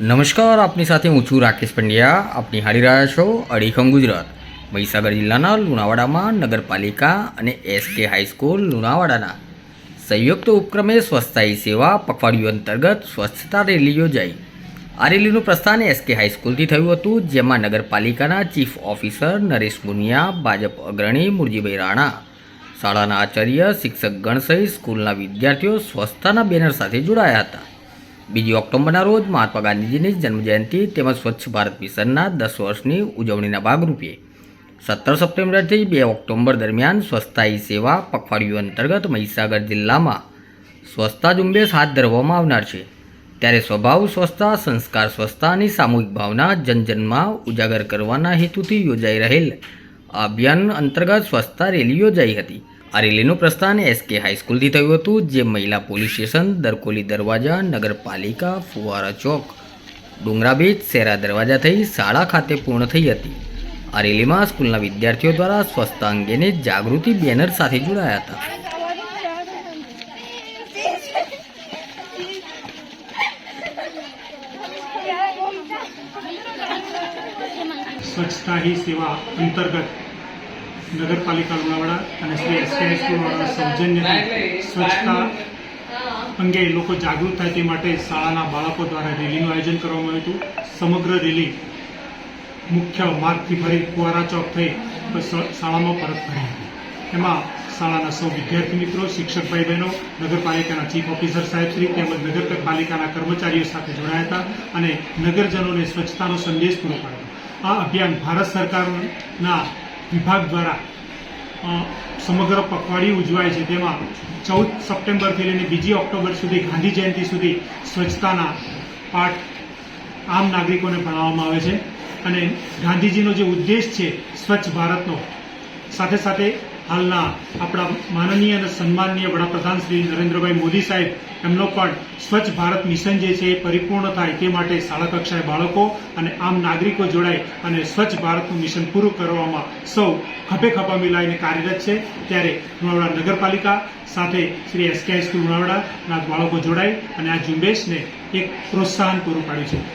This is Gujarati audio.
નમસ્કાર, આપની સાથે હું છું રાકેશ પંડ્યા. આપ નિહાળી રહ્યા છો અડીખમ ગુજરાત. મહીસાગર જિલ્લાના લુણાવાડામાં નગરપાલિકા અને એસકે હાઈસ્કૂલ લુણાવાડાના સંયુક્ત ઉપક્રમે સ્વચ્છતાઈ સેવા પખવાડિયું અંતર્ગત સ્વચ્છતા રેલી યોજાઈ. આ રેલીનું પ્રસ્થાન એસકે હાઈસ્કૂલથી થયું હતું, જેમાં નગરપાલિકાના ચીફ ઓફિસર નરેશ મુનિયા, ભાજપ અગ્રણી મુરજીભાઈ રાણા, શાળાના આચાર્ય, શિક્ષકગણ સહિત સ્કૂલના વિદ્યાર્થીઓ સ્વચ્છતાના બેનર સાથે જોડાયા હતા. બીજી ઓક્ટોબરના રોજ મહાત્મા ગાંધીજીની જન્મજયંતિ તેમજ સ્વચ્છ ભારત મિશનના દસ વર્ષની ઉજવણીના ભાગરૂપે. સત્તર સપ્ટેમ્બરથી બે ઓક્ટોબર દરમિયાન સ્વચ્છતા સેવા પખવાડિયું અંતર્ગત મહીસાગર જિલ્લામાં સ્વચ્છતા ઝુંબેશ હાથ ધરવામાં આવનાર છે. ત્યારે સ્વભાવ સ્વચ્છતા, સંસ્કાર સ્વચ્છતાની સામૂહિક ભાવના જનજનમાં ઉજાગર કરવાના હેતુથી યોજાઈ રહેલ અભિયાન અંતર્ગત સ્વચ્છતા રેલી યોજાઈ હતી. આ રેલીનું પ્રસ્થાન એસકે હાઈસ્કૂલથી થયું હતું, જે મહિલા પોલીસ સ્ટેશન, દરકોલી દરવાજા, નગરપાલિકા, ફુવારા ચોક, ડુંગરા બીચ શેરા દરવાજા થઈ શાળા ખાતે પૂર્ણ થઈ હતી. આ રેલીમાં સ્કૂલના વિદ્યાર્થીઓ દ્વારા સ્વચ્છતા અંગેની જાગૃતિ બેનર સાથે જોડાયા હતા. સ્વચ્છતા હી સેવા અંતર્ગત નગરપાલિકા લુણાવાડા અને શ્રી એસકે હાઈસ્કૂલવાળા સૌજન્યથી સ્વચ્છતા અંગે લોકો જાગૃત થાય તે માટે શાળાના બાળકો દ્વારા રેલીનું આયોજન કરવામાં આવ્યું હતું. સમગ્ર રેલી મુખ્ય માર્ગથી ફરી કુવારા ચોક થઈ શાળામાં પરત ફરી હતી. એમાં શાળાના સૌ વિદ્યાર્થી મિત્રો શિક્ષક ભાઈ બહેનો નગરપાલિકાના ચીફ ઓફિસર સાહેબશ્રી તેમજ નગરપાલિકાના કર્મચારીઓ સાથે જોડાયા હતા અને નગરજનોને સ્વચ્છતાનો સંદેશ પૂરો પાડ્યો. આ અભિયાન ભારત સરકારના વિભાગ દ્વારા સમગ્ર પખવાડિયું ઉજવાય છે. તેમાં ચૌદ સપ્ટેમ્બરથી લઈને બીજી ઓક્ટોબર સુધી ગાંધી જયંતિ સુધી સ્વચ્છતાના પાઠ આમ નાગરિકોને ભણાવવામાં આવે છે. અને ગાંધીજીનો જે ઉદ્દેશ છે સ્વચ્છ ભારતનો, સાથે સાથે હાલના આપણા માનનીય અને સન્માનનીય વડાપ્રધાન શ્રી નરેન્દ્રભાઈ મોદી સાહેબ, એમનો પણ સ્વચ્છ ભારત મિશન જે છે એ પરિપૂર્ણ થાય તે માટે શાળા કક્ષાએ બાળકો અને આમ નાગરિકો જોડાય અને સ્વચ્છ ભારતનું મિશન પૂરું કરવામાં સૌ ખભે ખભા મિલાઈને કાર્યરત છે. ત્યારે લુણાવાડા નગરપાલિકા સાથે શ્રી એસકે હાઈસ્કૂલ લુણાવાડાના બાળકો જોડાય અને આ ઝુંબેશને એક પ્રોત્સાહન પૂરું પાડ્યું છે.